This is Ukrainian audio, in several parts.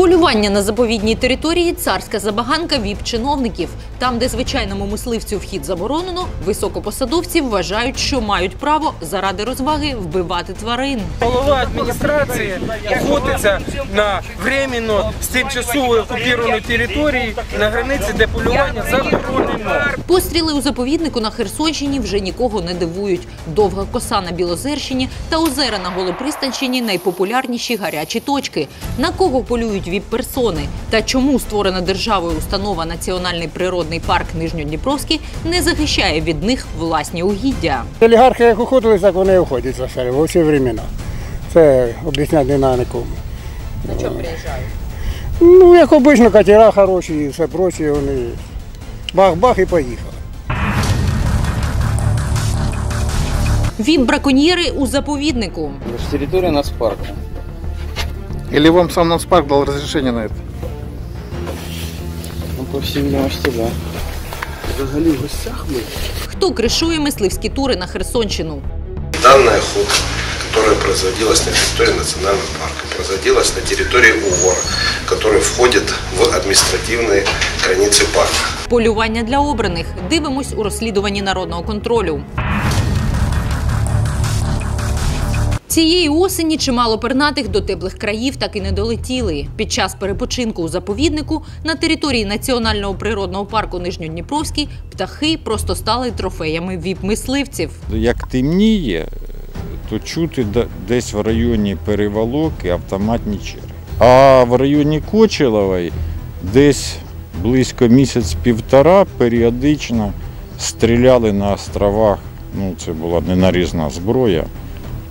Полювання на заповідній території царська забаганка віп-чиновників. Там, де звичайному мисливцю вхід заборонено, високопосадовці вважають, що мають право заради розваги вбивати тварин. Голова адміністрації охотиться на временно з тимчасово окупованої території на границі, де полювання заборонено. Постріли у заповіднику на Херсонщині вже нікого не дивують. Довга коса на Білозерщині та озера на Голопристанщині найпопулярніші гарячі точки. На кого полюють віп-персони? Та чому створена державою установа Національний природний парк Нижньодніпровський не захищає від них власні угіддя? Олігархи як уходили, так вони і уходять за шари во всі времена. Це об'ясняти не на нікому. На чому приїжджають? Ну, як обично, катера хороші і все проче, вони бах-бах і поїхали. Віп-браконьєри у заповіднику. Это же территория нацпарка. Или вам сам нацпарк дал разрешение на это? Ну, по всей видимости, да. Хто кришує мисливські тури на Херсонщину? Данная охота, которая производилась на территории национального парка, производилась на территории УВОР, который входит в административные границы парка. Полювання для обраних. Дивимось у розслідуванні народного контролю. Цієї осені чимало пернатих до теплих країв так і не долетіли. Під час перепочинку у заповіднику на території Національного природного парку Нижньодніпровський птахи просто стали трофеями віп-мисливців. Як темніє, то чути десь в районі переволоки автоматні черги. А в районі Кочелової десь близько місяць-півтора періодично стріляли на островах. Ну, це була ненарізна зброя,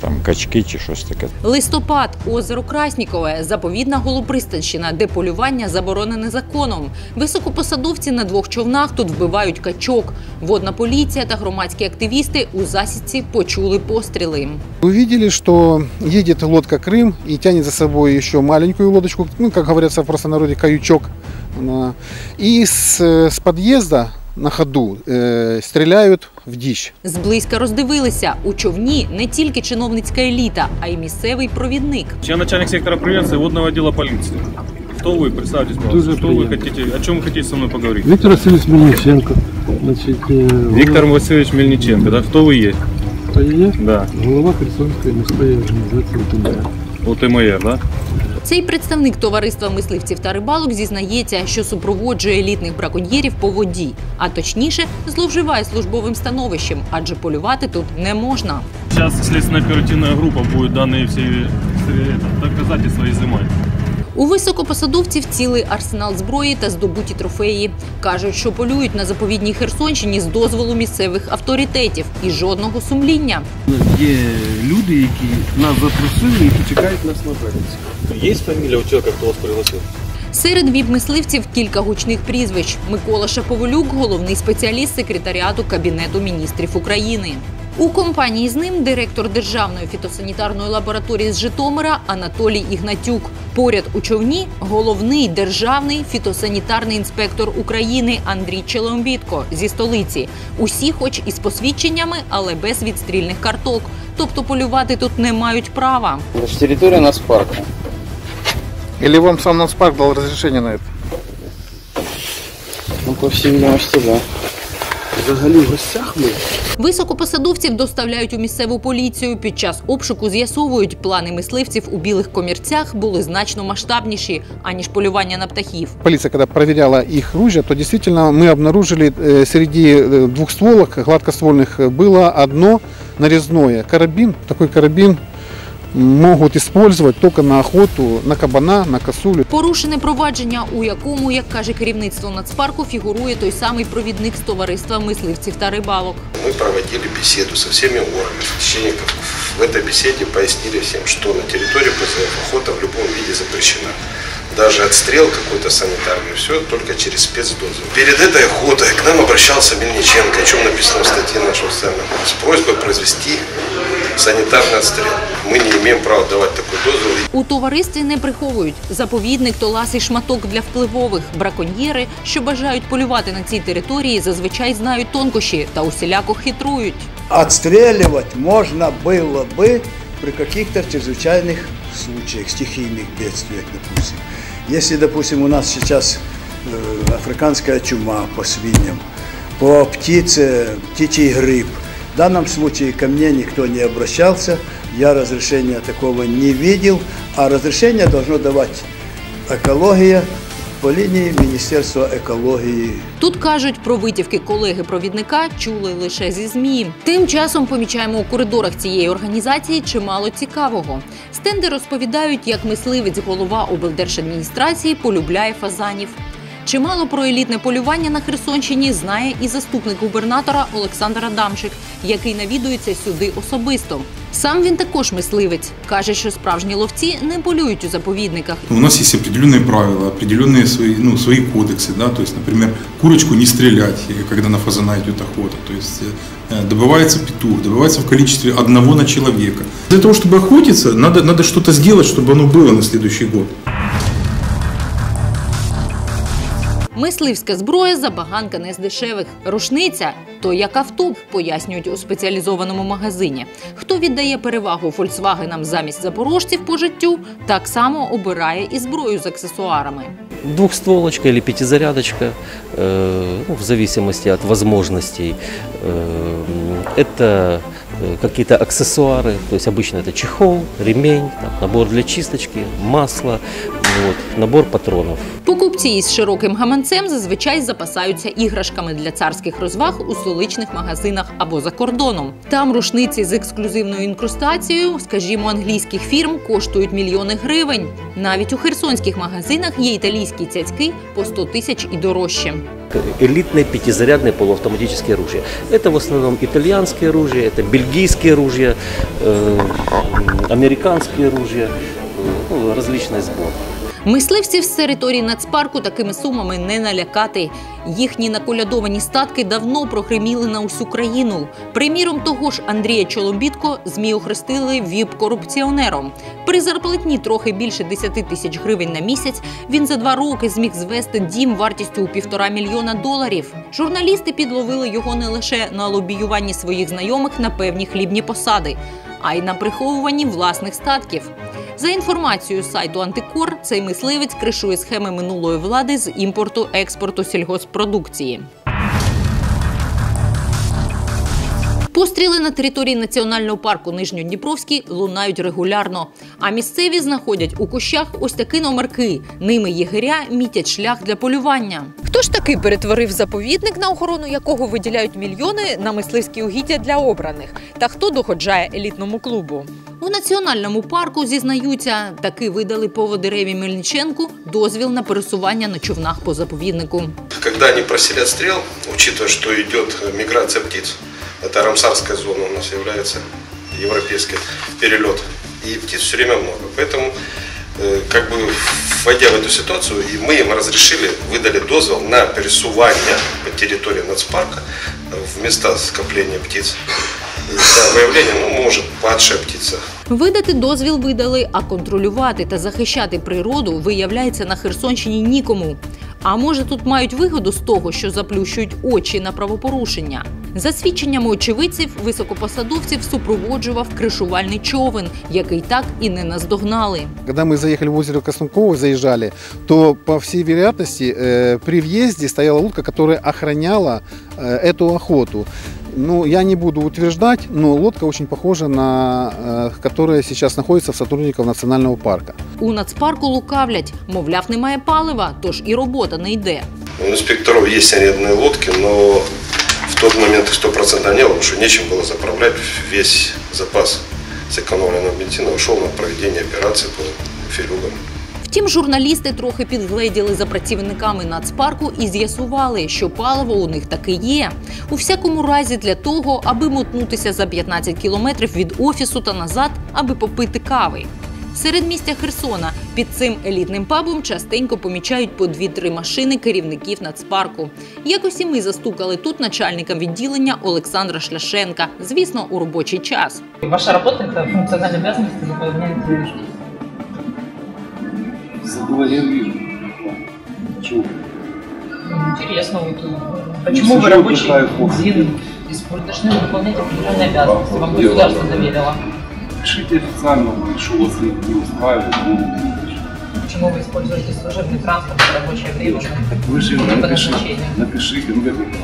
там качки чи щось таке. Листопад, озеро Краснікове, заповідна Голопристанщина, де полювання заборонене законом. Високопосадовці на двох човнах тут вбивають качок. Водна поліція та громадські активісти у засідці почули постріли. Увидели, что едет лодка Крым и тянет за собой еще маленькую лодочку, ну, как говорится в простонародье, каючок. И с, с подъезда на ходу э, стреляют в дичь. Зблизька роздивилися у човні не тільки чиновницька еліта, а й місцевий провідник. Я начальник сектора превенции водного отдела полиции. Кто вы? Представьтесь, пожалуйста. Что вы хотите? О чем вы хотите со мной поговорить? Виктор Васильевич Мельниченко. Значит, э, Виктор Васильевич Мельниченко, да? Кто вы есть? Хто є? Да. Голова Херсонської міської організації УТМР. УТМР, да? Цей представник товариства мисливців та рибалок зізнається, що супроводжує елітних браконьєрів по воді, а точніше зловживає службовим становищем, адже полювати тут не можна. Сейчас следственно-оперативная группа будет данные все э, это, доказательства изымать. У високопосадовців цілий арсенал зброї та здобуті трофеї. кажуть, що полюють на заповідній Херсонщині з дозволу місцевих авторитетів і жодного сумління. Є люди, які нас запросили, які чекають нас на березі. Есть фамилия у человека, кто вас пригласил? Серед віп-мисливців кілька гучних прізвищ. Микола Шаповалюк, головний спеціаліст секретаріату Кабінету міністрів України. У компанії з ним директор Державної фітосанітарної лабораторії з Житомира Анатолій Ігнатюк. Поряд у човні головний державний фітосанітарний інспектор України Андрій Челомбітко зі столиці. Усі, хоч із посвідченнями, але без відстрільних карток. Тобто полювати тут не мають права. Это же территория нацпарка. Или вам сам нацпарк дал разрешение на это? Ну, по всей видимости, да. Взагалі в гостях ми. Високопосадовців доставляють у місцеву поліцію. Під час обшуку з'ясовують, плани мисливців у білих комірцях були значно масштабніші, аніж полювання на птахів. Полиция, когда проверяла их ружья, то действительно мы обнаружили э, среди э, двухстволок гладкоствольных э, было одно нарезное. Карабин, такой карабин могут использовать только на охоту, на кабана, на косулю. Порушене провадження, у якому, як каже керівництво нацпарку, фігурує той самий провідник з товариства мисливців та рибалок. Мы проводили беседу со всеми органами священников. В этой беседе пояснили всем, что на территории ПЗФ охота в любом виде запрещена. Даже отстрел какой-то санитарный, все только через спецдозу. Перед этой охотой к нам обращался Мельниченко, о чем написано в статье нашего официального, с просьбой произвести санитарный отстрел. Мы не имеем права давать такой дозвол. У товаристві не приховують заповідник то ласий шматок для впливових. Браконьєри, що бажають полювати на цій території, зазвичай знають тонкощі та усіляко хитрують. Отстреливать можно было бы при каких-то чрезвычайных случаях, стихийных бедствиях, допустим. Если, допустим, у нас сейчас э, африканская чума по свиньям, по птице, птичий грипп, в данном случае ко мне никто не обращался, я разрешения такого не видел, а разрешение должно давать экология по линии Министерства экологии Тут кажуть про витівки колеги-провідника чули лише зі змі. Тим часом помічаємо у коридорах цієї організації чимало цікавого. Стенди розповідають, як мисливець голова облдержадміністрації полюбляє фазанів. Чимало про елітне полювання на Херсонщині знає і заступник губернатора Олександр Адамчик, який навідується сюди особисто. Сам він також мисливець. каже, що справжні ловці не полюють у заповідниках У нас есть определенные правила, определенные свои, ну, свои кодексы, да, то есть, например, курочку не стрелять, э, когда на фазана идет охота, то есть э, добывается петух, добывается в количестве одного на человека. Для того, чтобы охотиться, надо, надо что-то сделать, чтобы оно было на следующий год. Мисливська зброя забаганка не з дешевих. Рушниця то як авто, пояснюють у спеціалізованому магазині. Хто віддає перевагу фольксвагенам замість запорожців по життю, так само обирає і зброю з аксесуарами. Двухстволочка или пятизарядочка, э, ну, в зависимости от возможностей. Э, Это э, какие-то аксессуары, то есть обычно это чехол, ремень, там, набор для чисточки, масло, вот, набор патронов. Покупці із широким гаманцем зазвичай запасаються іграшками для царських розваг у столичних магазинах або за кордоном. Там рушниці з ексклюзивною інкрустацією, скажімо, англійських фірм коштують мільйони гривень. Навіть у херсонських магазинах є італійські цяцьки по 100 тисяч і дорожче. Элитные пятизарядные полуавтоматические оружия. Это в основном итальянские оружия, это бельгийские оружия, э, американские оружия, э, ну, различные сборы. Мисливців з території нацпарку такими сумами не налякати. Їхні наколядовані статки давно прогриміли на усю країну. Приміром того ж Андрія Чолобітко змі охрестили віп-корупціонером. При зарплатні трохи більше 10 тисяч гривень на місяць він за два роки зміг звести дім вартістю у півтора мільйона доларів. Журналісти підловили його не лише на лобіюванні своїх знайомих на певні хлібні посади, а й на приховуванні власних статків. За інформацією сайту Антикор, цей мисливець кришує схеми минулої влади з імпорту-експорту сільгоспродукції. Постріли на території національного парку Нижньодніпровський лунають регулярно. А місцеві знаходять у кущах ось такі номерки. Ними єгеря мітять шлях для полювання. Хто ж таки перетворив заповідник, на охорону якого виділяють мільйони на мисливські угіддя для обраних? Та хто доходжає елітному клубу? У національному парку зізнаються, таки видали поводиреві Мельниченку дозвіл на пересування на човнах по заповіднику. Когда они просили отстрел, учитывая, что идет миграция птиц, это рамсарская зона у нас является, европейский перелет, и птиц все время много. Поэтому, э, как бы, войдя в эту ситуацию, и мы им разрешили, выдали дозвол на пересувание по территории нацпарка э, в места скопления птиц. И для выявления, ну, может, падшая птица, Видати дозвіл видали, а контролювати та захищати природу виявляється на Херсонщині нікому. А може тут мають вигоду з того, що заплющують очі на правопорушення. За свідченнями очевидців, високопосадовців супроводжував кришувальний човен, який так і не наздогнали. Когда мы заехали в озеро Коснуково, заезжали, то, по всей вероятности, э, при въезде стояла лодка, которая охраняла э, эту охоту. Ну, я не буду утверждать, но лодка очень похожа на, э, которая сейчас находится в сотрудников национального парка. У нацпарку лукавлять, мовляв, немає палива, тож і робота не йде. У инспекторов есть арендные лодки, но в тот момент их стопроцентно не было, потому что нечем было заправлять. Весь запас сэкономленного бензина ушел на проведение операции по филюгам. Втім, журналісти трохи підгледіли за працівниками нацпарку і з'ясували, що паливо у них таки є. У всякому разі, для того, аби мотнутися за 15 кілометрів від офісу та назад, аби попити кави. Серед містя Херсона під цим елітним пабом частенько помічають по дві-три машини керівників нацпарку. Якось і ми застукали тут начальника відділення Олександра Шляшенка, звісно, у робочий час. Ваша работа – это функциональные обязанности заполнять движки. Заговорил Почему? Интересно, вот, э, почему вы рабочий бензин используете? Должны выполнять определенные обязанности. Вам государство доверило. Пишите официально, что вас не устраивает. ну, Почему вы используете служебный транспорт в рабочее время? Вы же Не по напишите, назначению. напишите, ну как это?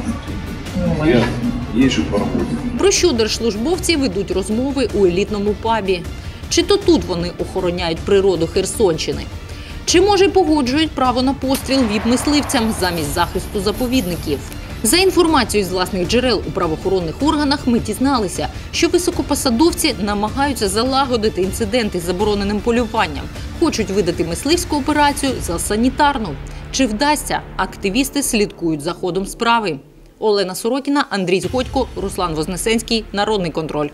Ну, Я езжу по работе. Про що держслужбовці ведуть розмови у елітному пабі? Чи то тут вони охороняють природу Херсонщини? Чи може погоджують право на постріл віп-мисливцям замість захисту заповідників? За інформацією з власних джерел у правоохоронних органах ми дізналися, що високопосадовці намагаються залагодити інциденти з забороненим полюванням, хочуть видати мисливську операцію за санітарну. Чи вдасться? Активісти слідкують за ходом справи. Олена Сорокіна, Андрій Згодько, Руслан Вознесенський. Народний контроль.